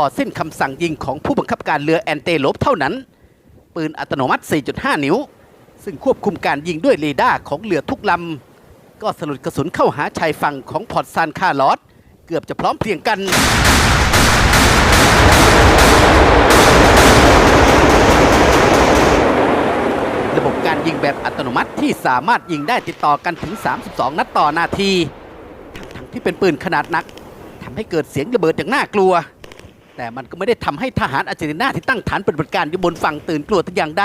อสิ้นคำสั่งยิงของผู้บังคับการเรือแอนเตโลบเท่านั้น ปืนอัตโนมัติ 4.5 นิ้ว ซึ่งควบคุมการยิงด้วยเรดาร์ของเรือทุกลำ ก็สลุดกระสุนเข้าหาชายฝั่งของพอร์ตซานคาร์ลอสเกือบจะพร้อมเพรียงกันระบบการยิงแบบอัตโนมัติที่สามารถยิงได้ติดต่อกันถึง 32 นัดต่อนาที ทั้งที่เป็นปืนขนาดหนักทำให้เกิดเสียงระเบิดอย่างน่ากลัว แต่มันก็ไม่ได้ทำให้ทหารอาร์เจนตินาที่ตั้งฐานปฏิบัติการอยู่บนฝั่งตื่นกลัวแต่อย่างใด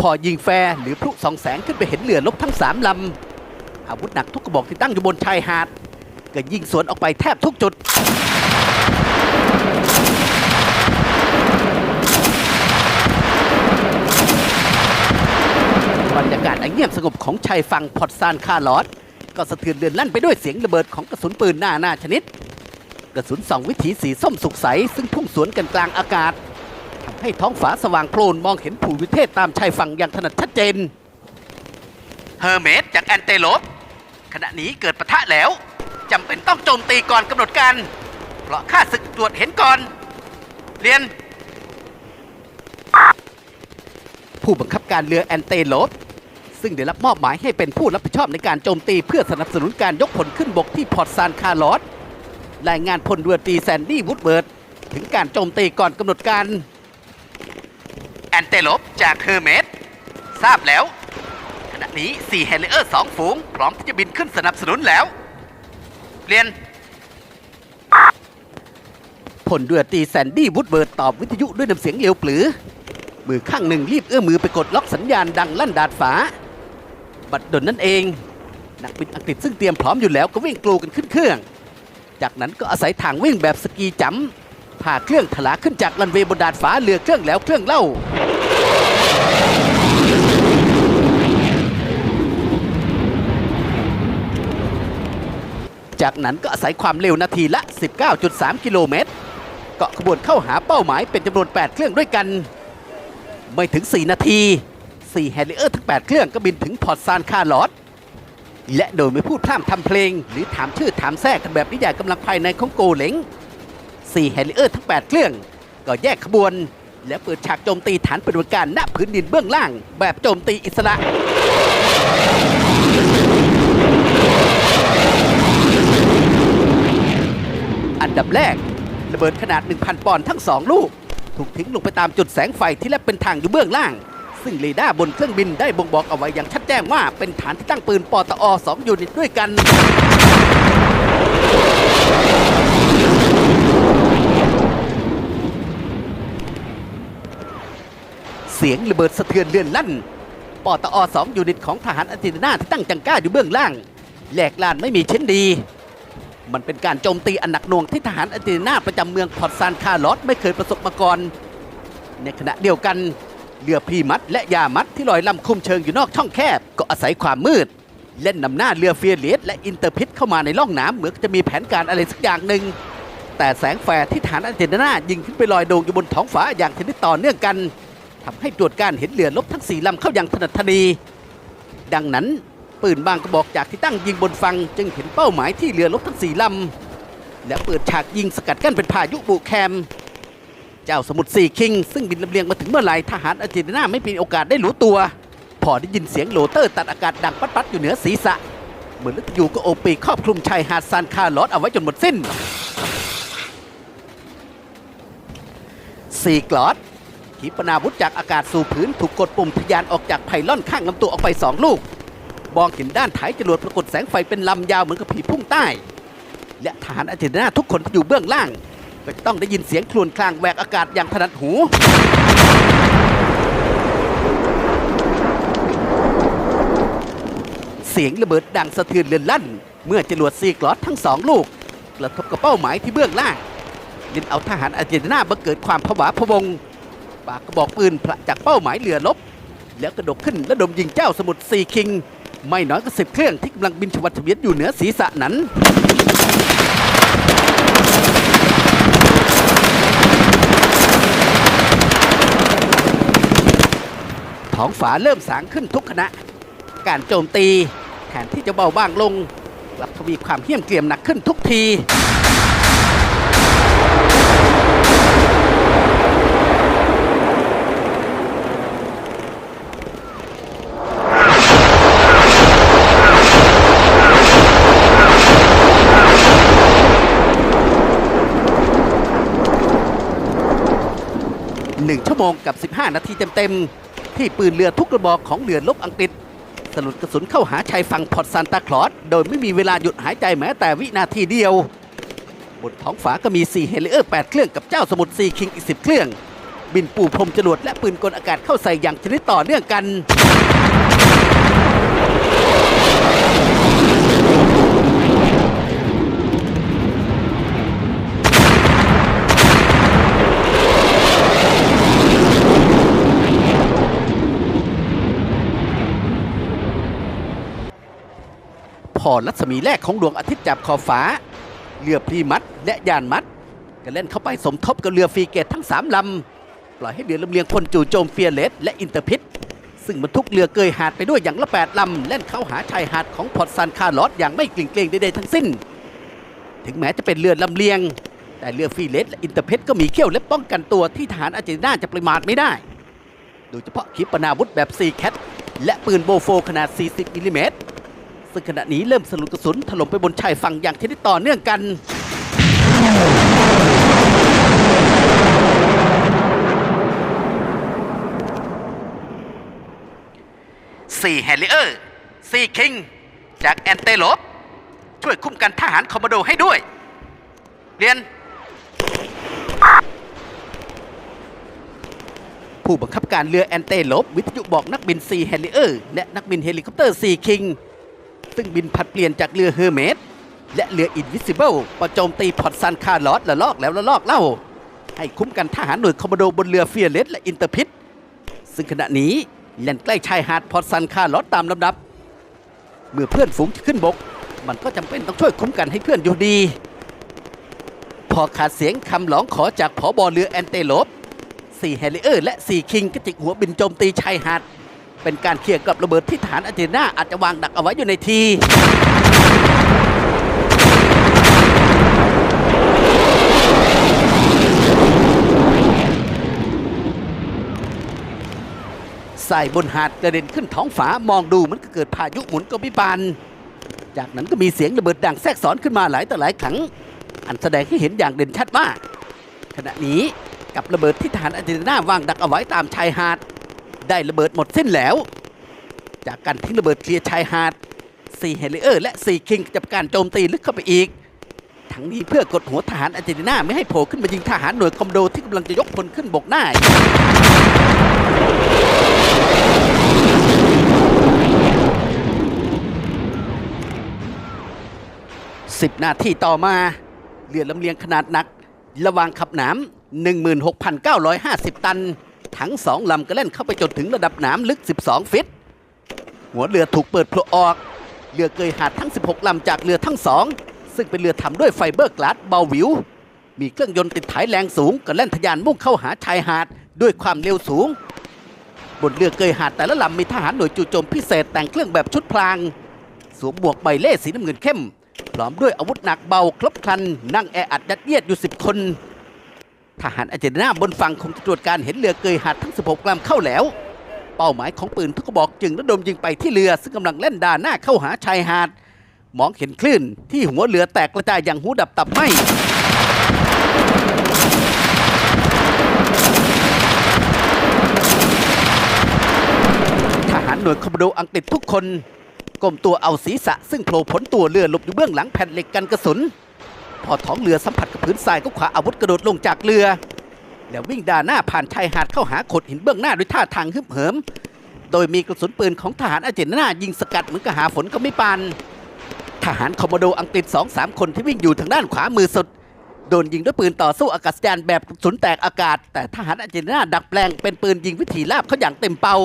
พอยิงแฟร์หรือพลุสองแสงขึ้นไปเห็นเรือลบทั้งสามลำอาวุธหนักทุกกระบอกที่ตั้งอยู่บนชายหาดก็ยิงสวนออกไปแทบทุกจุดบรรยากาศอันเงียบสงบของชายฝั่งพอร์ตซานคาร์ลอสก็สะเทือนเรือนลั่นไปด้วยเสียงระเบิดของกระสุนปืนหน้าหน้าชนิด กระสุนสองวิถีสีส้มสุกใส ซึ่งพุ่งสวนกันกลางอากาศทำให้ท้องฟ้าสว่างโพลนมองเห็นภูวิเทศตามชายฝั่งอย่างถนัดชัดเจน เฮอร์เมสจากแอนเตโลปขณะนี้เกิดปะทะแล้วจำเป็นต้องโจมตีก่อนกำหนดการ เพราะข้าศึกตรวจเห็นก่อน เรียน ผู้บังคับการเรือแอนเตโลปซึ่งได้รับมอบหมายให้เป็นผู้รับผิดชอบในการโจมตีเพื่อสนับสนุนการยกผลขึ้นบกที่พอร์ตซานคาร์ลอส รายงานพลเรือตรีแซนดี้วูดเบิร์ด ถึงการโจมตีก่อนกำหนดการ แอนเตโลปจากเฮอร์เมสทราบแล้ว ขณะนี้4เฮลิเออร์สองฝูง พร้อมที่จะบินขึ้นสนับสนุนแล้ว เรียนผลเรือตรีแซนดี้วูดเบิร์ดตอบวิทยุด้วยน้ำเสียงเร็วปรือ มือข้างหนึ่งรีบเอื้อมมือไปกดล็อกสัญญาณดังลั่นดาดฟ้า บัดดลนั่นเอง นักบินอังกฤษซึ่งเตรียมพร้อมอยู่แล้วก็วิ่งกลูกันขึ้นเครื่อง จากนั้นก็อาศัยทางวิ่งแบบสกีจำพาเครื่องถลาขึ้นจากรันเวย์บนดาดฟ้าเรือเครื่องแล้วเครื่องเล่า จากนั้นก็อาศัยความเร็วนาทีละ 19.3 กิโลเมตรเกาะขบวนเข้าหาเป้าหมายเป็นจำนวน 8 เครื่องด้วยกัน ไม่ถึง 4 นาที 4 แฮลิเออร์ทั้ง 8 เครื่องก็บินถึงพอร์ตซานคาร์ลอส และโดยไม่พูดพร่ำทำเพลง หรือถามชื่อถามแทรกกันแบบนิยายกำลังภายในของโกเหลง4แฮลิเออร์ทั้ง 8 เครื่อง ก็แยกขบวน และเปิดฉากโจมตีฐานปฏิบัติการณพื้นดินเบื้องล่าง แบบโจมตีอิสระอันดับแรก ระเบิดขนาด 1,000 ปอนด์ทั้งสองลูก ถูกทิ้งลงไปตามจุดแสงไฟที่แลบเป็นทางอยู่เบื้องล่าง ซึ่งเรดาร์บนเครื่องบินได้บ่งบอกเอาไว้อย่างชัดแจ้งว่าเป็นฐานที่ตั้งปืนปตอ2ยูนิตด้วยกัน เสียงระเบิดสะเทือนเรือนลั่นปตอ2ยูนิตของทหารอาร์เจนตินาที่ตั้งจังก้าอยู่เบื้องล่างแหลกลานไม่มีเช่นดี มันเป็นการโจมตีอันหนักหน่วงที่ทหารอาร์เจนตินาประจำเมืองพอร์ตซานคาร์ลอสไม่เคยประสบมาก่อนในขณะเดียวกัน เรือพีมัดและยามัดที่ลอยลำคุมเชิงอยู่นอกช่องแคบ ก็อาศัยความมืด เล่นนำหน้าเรือเฟียเลียสและอินเตอร์พิทเข้ามาในร่องน้ำเหมือนจะมีแผนการอะไรสักอย่างหนึ่งแต่แสงแฟร์ที่ฐานอาร์เจนนายิงขึ้นไปลอยโด่งอยู่บนท้องฟ้าอย่างชนิดต่อเนื่องกันทำให้ตรวจการเห็นเรือลบทั้งสี่ลำเข้าอย่างถนัดทนีดังนั้นปืนบางกระบอกจากที่ตั้งยิงบนฝั่งจึงเห็นเป้าหมายที่เรือลบทั้งสี่ลำและเปิดฉากยิงสกัดกั้นเป็นพายุบุแคม เจ้าสมุทรสี่คิง ซึ่งบินลำเลียงมาถึงเมื่อไหร่ทหารอาร์เจนตินาไม่มีโอกาสได้รู้ตัว พอได้ยินเสียงโลเตอร์ตัดอากาศดังปัดๆอยู่เหนือศีรษะ เหมือนลึกอยู่ก็โอปีครอบคลุมชายหาดซานคาร์ลอสเอาไว้จนหมดสิ้นสี่กลอดขีปนาวุธจากอากาศสู่พื้นถูกกดปุ่มทะยานออกจากไพลอนข้างลำตัวออกไปสองลูกมองเห็นด้านท้ายจรวดปรากฏแสงไฟเป็นลำยาวเหมือนกับผีพุ่งใต้ และทหารอาร์เจนตินาทุกคนที่อยู่เบื้องล่าง ก็จะต้องได้ยินเสียงครวญครางแหวกอากาศอย่างถนัดหู เสียงระเบิดดังสะเทือนเรือนลั่น เมื่อจรวดซีกลอสทั้งสองลูกกระทบกับเป้าหมายที่เบื้องล่างเล่นเอาทหารอาร์เจนตินาบังเกิดความผวาพวงปากกระบอกปืนผละจากเป้าหมายเรือลบ แล้วกระโดดขึ้นและดมยิงเจ้าสมุทรซีคิง ไม่น้อยกว่าสิบเครื่องที่กำลังบินชวัดเฉวียนอยู่เหนือศีรษะนั้น ท้องฝาเริ่มสางขึ้นทุกขณะ การโจมตีแทนที่จะเบาบางลงกลับทวีความเหี้ยมเกรียมหนักขึ้นทุกทีหนึ่งชั่วโมงกับ 15 นาทีเต็ม ๆ ที่ปืนเรือทุกกระบอกของเรือลบอังกฤษสลุดกระสุนเข้าหาชายฝั่งพอร์ตซานตาคลอสโดยไม่มีเวลาหยุดหายใจแม้แต่วินาทีเดียว บนท้องฟ้าก็มี 4 เฮลิเออร์ 8 เครื่องกับเจ้าสมุทรซีคิงอีก 10 เครื่อง บินปูพรมจรวดและปืนกลอากาศเข้าใส่อย่างชนิดต่อเนื่องกัน พอรัศมีแรกของดวงอาทิตย์จับขอบฟ้า เรือพรีมัดและยานมัดก็เล่นเข้าไปสมทบกับเรือฟรีเกตทั้ง 3 ลำ ปล่อยให้เรือลำเลียงพลจู่โจมเฟียเลสและอินเตอร์พิษซึ่งบรรทุกเรือเกยหาดไปด้วยอย่างละ 8 ลำ เล่นเข้าหาชายหาดของพอร์ตซันคาร์ลอสอย่างไม่กลิ่งเกรงใดๆทั้งสิ้น ถึงแม้จะเป็นเรือลำเลียง แต่เรือฟรีเลสและอินเตอร์พิษก็มีเขี้ยวเล็บป้องกันตัวที่ทหารอาร์เจนตินาจะประมาทไม่ได้ โดยเฉพาะขีปนาวุธแบบซีแคทและปืนโบโฟขนาด 40มิลลิเมตร ซึ่งขณะนี้เริ่มสลุดกระสุนถล่มไปบนชายฝั่งอย่างชนิดต่อเนื่องกัน สี่แฮลิเออร์สี่คิง จากแอนเตโลปช่วยคุ้มกันทหารคอมมานโดให้ด้วย เรียน ผู้บังคับการเรือแอนเตโลปวิทยุบอกนักบินซีแฮลิเออร์ และนักบินเฮลิคอปเตอร์ซีคิง ซึ่งบินผัดเปลี่ยนจากเรือเฮอร์เมสและเรืออินวิซิเบิลประโจมตีพอร์ตซันคาร์ลอสละลอกแล้วละลอกเล่า ให้คุ้มกันทหารหน่วยคอมมานโดบนเรือเฟียเลสและอินเตอร์พิษซึ่งขณะนี้แล่นใกล้ชายหาดพอร์ตซันคาร์ลอสตามลำดับ เมื่อเพื่อนฝูงจะขึ้นบก มันก็จำเป็นต้องช่วยคุ้มกันให้เพื่อนอยู่ดี พอขาดเสียงคำร้องขอจากผอบอเรือแอนเตโลปสี่แฮลิเออร์และสี่คิงก็จิกหัวบินโจมตีชายหาด เป็นการเคลียร์กับระเบิดที่ฐานอาร์เจนตินาอาจจะวางดักเอาไว้อยู่ในทีใส่บนหาดกระเด็นขึ้นท้องฟ้ามองดูมันก็เกิดพายุหมุนก็พิบาลจากนั้นก็มีเสียงระเบิดดังแทรกซ้อนขึ้นมาหลายต่อหลายครั้ง อันแสดงให้เห็นอย่างเด่นชัดว่า ขณะนี้กับระเบิดที่ทหารอาร์เจนตินาวางดักเอาไว้ตามชายหาด ได้ระเบิดหมดสิ้นแล้ว จากการทิ้งระเบิดเคลียร์ชายหาด4เฮลิเออร์และ4คิงจะการโจมตีลึกเข้าไปอีก ทั้งนี้เพื่อกดหัวทหารอาร์เจนตินาไม่ให้โผล่ขึ้นมายิงทหารหน่วยคอมโดที่กำลังจะยกพลขึ้นบกหน้าสิบนาทีต่อมาเรือลำเลียงขนาดหนัก ระหวางขับหนาม16,950 ตัน ทั้งสองลำก็เล่นเข้าไปจนถึงระดับนามลึก 12 ฟิต หัวเรือถูกเปิดโผล่ออก เรือเกยหาดทั้ง 16 ลำจากเรือทั้งสอง ซึ่งเป็นเรือทำด้วยไฟเบอร์กลาสเบาหวิว มีเครื่องยนต์ติดถ่ายแรงสูงก็เล่นทะยานมุ่งเข้าหาชายหาดด้วยความเร็วสูง บนเรือเกยหาดแต่ละลำมีทหารหน่วยจู่โจมพิเศษแต่งเครื่องแบบชุดพลาง สวมหมวกใบเล่สีน้ำเงินเข้ม พร้อมด้วยอาวุธหนักเบาครบครันนั่งแออัดยัดเยียดอยู่ 10 คน ทหารอาร์เจนตินาบนฝั่งคงตรวจการเห็นเรือเกยหาดทั้ง 16ลำเข้าแล้ว เป้าหมายของปืนทุกกระบอกจึงระดมยิงไปที่เรือซึ่งกำลังเล่นด่านหน้าเข้าหาชายหาด มองเห็นคลื่นที่หัวเรือแตกกระจายอย่างหูดับตับไหมทหารหน่วยคอมมานโดอังกฤษทุกคนก้มตัวเอาศีรษะซึ่งโผล่พ้นตัวเรือหลบอยู่เบื้องหลังแผ่นเหล็กกันกระสุน พอท้องเรือสัมผัสกับพื้นทรายก็ขวาอาวุธกระโดดลงจากเรือ แล้ววิ่งด่าหน้าผ่านชายหาดเข้าหาโขดหินเบื้องหน้าด้วยท่าทางฮึบเหิม โดยมีกระสุนปืนของทหารอาเจนนายิงสกัดเหมือนกับหาฝนก็ไม่ปานทหารคอมมโดอังกฤษสองสามคนที่วิ่งอยู่ทางด้านขวามือสุดโดนยิงด้วยปืนต่อสู้อากาศยานแบบสุนแตกอากาศ แต่ทหารอาเจนนาดักแปลงเป็นปืนยิงวิถีลาบเขาอย่างเต็มเป่า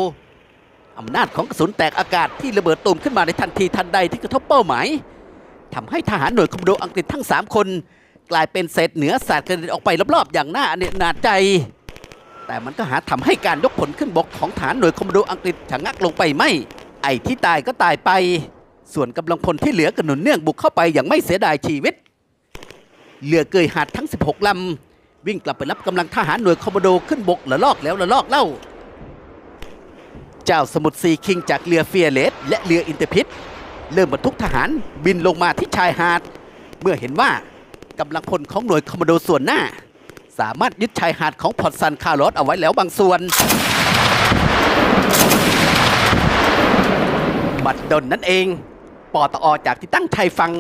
อำนาจของกระสุนแตกอากาศที่ระเบิดตูมขึ้นมาในทันทีทันใดที่กระทบเป้าหมาย ทำให้ทหารหน่วยคอมมานโดอังกฤษทั้ง 3 คน กลายเป็นเศษเหนือสาดกระเด็นออกไปรอบๆ อย่างน่าอเนจนาใจ แต่มันก็หาทำให้การยกผลขึ้นบกของฐานหน่วยคอมมานโดอังกฤษชะงักลงไปไม่ ไอ้ที่ตายก็ตายไป ส่วนกำลังพลที่เหลือก็หนุนเนื่องบุกเข้าไปอย่างไม่เสียดายชีวิตเรือเกยหาดทั้ง 16ลำวิ่งกลับไปรับกำลังทหารหน่วยคอมมานโดขึ้นบกละลอกแล้วละลอกเล่า เจ้าสมุทรซีคิงจากเรือเฟียเลสและเรืออินเตอร์พิษ เริ่มบรรทุกทหารบินลงมาที่ชายหาด เมื่อเห็นว่ากำลังพลของหน่วยคอมมานโดส่วนหน้า สามารถยึดชายหาดของพอร์ตซันคาร์ลอสเอาไว้แล้วบางส่วน บัดดลนั่นเองปอตอจากที่ตั้งชายฟัง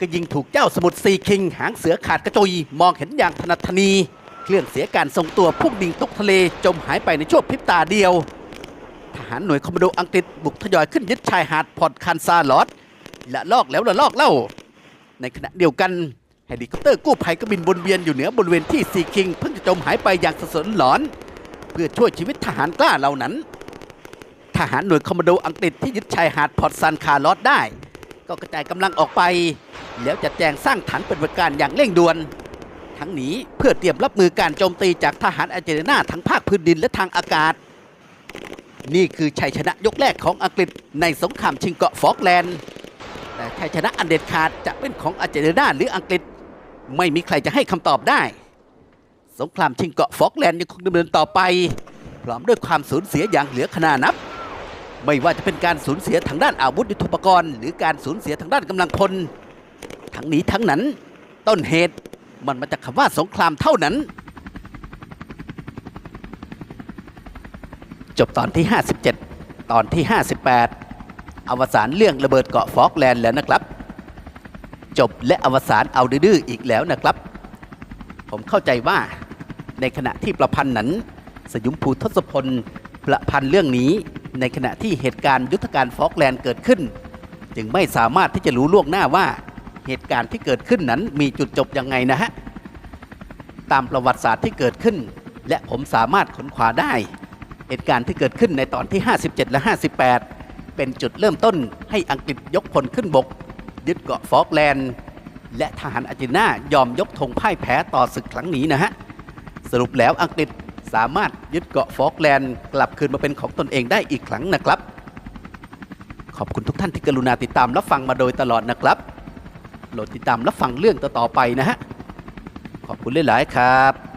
ก็ยิงถูกเจ้าสมุทรซีคิง หางเสือขาดกระจุย มองเห็นอย่างถนัดทนี เครื่องเสียการทรงตัวพุ่งดิ่งตกทะเลจมหายไปในช่วงพริบตาเดียวารหน่วยคอมมานโดอังกฤษบุกทยอยขึ้นยึดชายหาดพอร์ตคันซาลอสและลอกแล้วละลอกเล่า ในขณะเดียวกันเฮลิคอปเตอร์กู้ภัยก็บินวนเวียนอยู่เหนือบริเวณที่ซีคิงเพิ่งจะจมหายไปอย่างสะสนหลอน เพื่อช่วยชีวิตทหารกล้าเหล่านั้น ทหารหน่วยคอมมานโดอังกฤษที่ยึดชายหาดพอร์ตซันคาร์ลอสได้ ก็กระจายกำลังออกไป แล้วจัดแจงสร้างฐานปฏิบัติการอย่างเร่งด่วน ทั้งนี้เพื่อเตรียมรับมือการโจมตีจากทหารอาร์เจนตินาทั้งภาคพื้นดินและทางอากาศ นี่คือชัยชนะยกแรกของอังกฤษในสงครามชิงเกาะฟอกแลนด์ แต่ชัยชนะอันเด็ดขาดจะเป็นของอาร์เจนตินาหรืออังกฤษ ไม่มีใครจะให้คำตอบได้ สงครามชิงเกาะฟอกแลนด์ยังคงดำเนินต่อไป พร้อมด้วยความสูญเสียอย่างเหลือขนานับ ไม่ว่าจะเป็นการสูญเสียทางด้านอาวุธยุทโธปกรณ์ หรือการสูญเสียทางด้านกำลังพล ทั้งนี้ทั้งนั้น ต้นเหตุมันมาจากคำว่าสงครามเท่านั้น จบตอนที่ 57 ตอนที่ 58 อวสานเรื่องระเบิดเกาะฟอกแลนด์แล้วนะครับ จบและอวสานเอาดื้ออีกแล้วนะครับ ผมเข้าใจว่าในขณะที่ประพันธ์นั้น สยุมภูทศพลประพันธ์เรื่องนี้ ในขณะที่เหตุการณ์ยุทธการฟอกแลนด์เกิดขึ้น จึงไม่สามารถที่จะรู้ล่วงหน้าว่าเหตุการณ์ที่เกิดขึ้นนั้นมีจุดจบยังไงนะฮะตามประวัติศาสตร์ที่เกิดขึ้น และผมสามารถขนขวาได้ เหตุการณ์ที่เกิดขึ้นในตอนที่ 57 และ 58 เป็นจุดเริ่มต้นให้อังกฤษยกพลขึ้นบก ยึดเกาะฟอกแลนด์ และทหารอาร์เจนตินายอมยกธงพ่ายแพ้ต่อศึกครั้งนี้นะฮะ สรุปแล้วอังกฤษสามารถยึดเกาะฟอกแลนด์ กลับคืนมาเป็นของตนเองได้อีกครั้งนะครับ ขอบคุณทุกท่านที่กรุณาติดตามรับฟังมาโดยตลอดนะครับโปรดติดตามรับฟังเรื่องต่อๆไปนะฮะ ขอบคุณหลายๆครับ